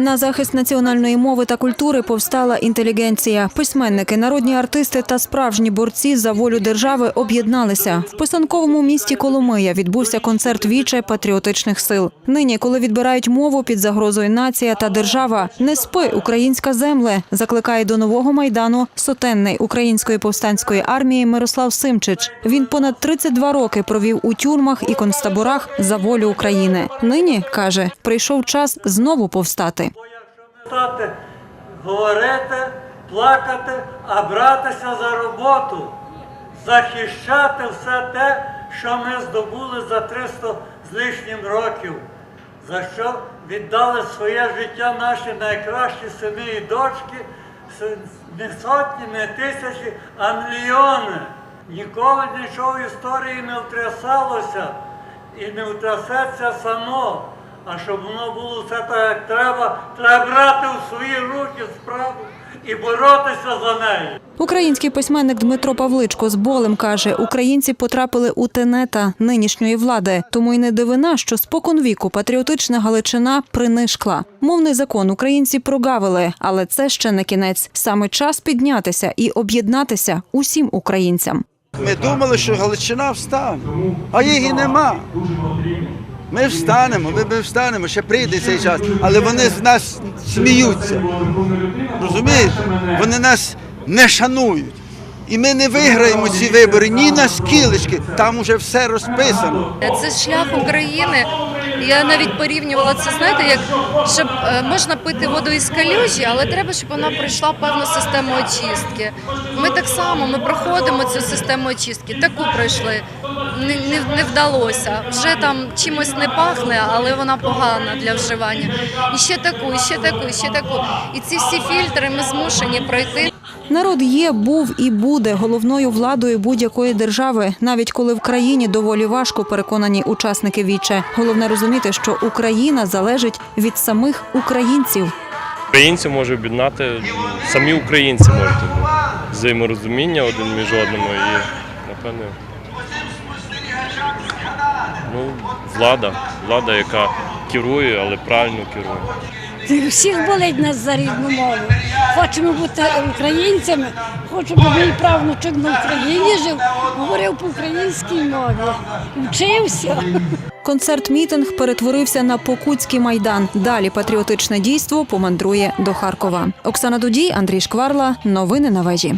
На захист національної мови та культури повстала інтелігенція. Письменники, народні артисти та справжні борці за волю держави об'єдналися. В писанковому місті Коломия відбувся концерт віче патріотичних сил. Нині, коли відбирають мову під загрозою нація та держава, не спи, українська земле, закликає до нового майдану сотенний української повстанської армії Мирослав Симчич. Він понад 32 роки провів у тюрмах і концтаборах за волю України. Нині каже, прийшов час знову повстати. Стати, говорити, плакати, а братися за роботу, захищати все те, що ми здобули за 300 з лишнім років, за що віддали своє життя наші найкращі сини і дочки, не сотні, не тисячі, а мільйони. Ніколи нічого в історії не втрясалося і не втрясеться само. А щоб воно було все так, як треба, треба брати у свої руки справу і боротися за неї. Український письменник Дмитро Павличко з болем каже, українці потрапили у тенета нинішньої влади. Тому й не дивина, що споконвіку патріотична Галичина принишкла. Мовний закон українці прогавили, але це ще не кінець. Саме час піднятися і об'єднатися усім українцям. Ми думали, що Галичина встане, а і нема. Ми встанемо, ми, встанемо, ще прийде цей час, але вони з нас сміються. Розумієте? Вони нас не шанують. І ми не виграємо ці вибори ні на скілечки, там уже все розписано. Це шлях України. Я навіть порівнювала це, знаєте, як щоб е, можна пити воду із калюжі, але треба, щоб вона пройшла певну систему очистки. Ми так само ми проходимо цю систему очистки. Таку пройшли. Не, не, не вдалося. Вже там чимось не пахне, але вона погана для вживання. І ще таку, і ще таку, і ще таку. І ці всі фільтри ми змушені пройти. Народ є, був і буде головною владою будь-якої держави, навіть коли в країні доволі важко переконані учасники віче. Головне розуміти, що Україна залежить від самих українців. Українців може об'єднати, самі українці можуть. Взаєморозуміння один між одним і, напевне, ну, влада. Влада, яка керує, але правильно керує. Всіх болить нас за рідну мову. Хочемо бути українцями, хочемо, мій правнучок на Україні жив, говорив по українській мові, вчився. Концерт-мітинг перетворився на Покутський майдан. Далі патріотичне дійство помандрує до Харкова. Оксана Дудій, Андрій Шкварла. Новини на вежі.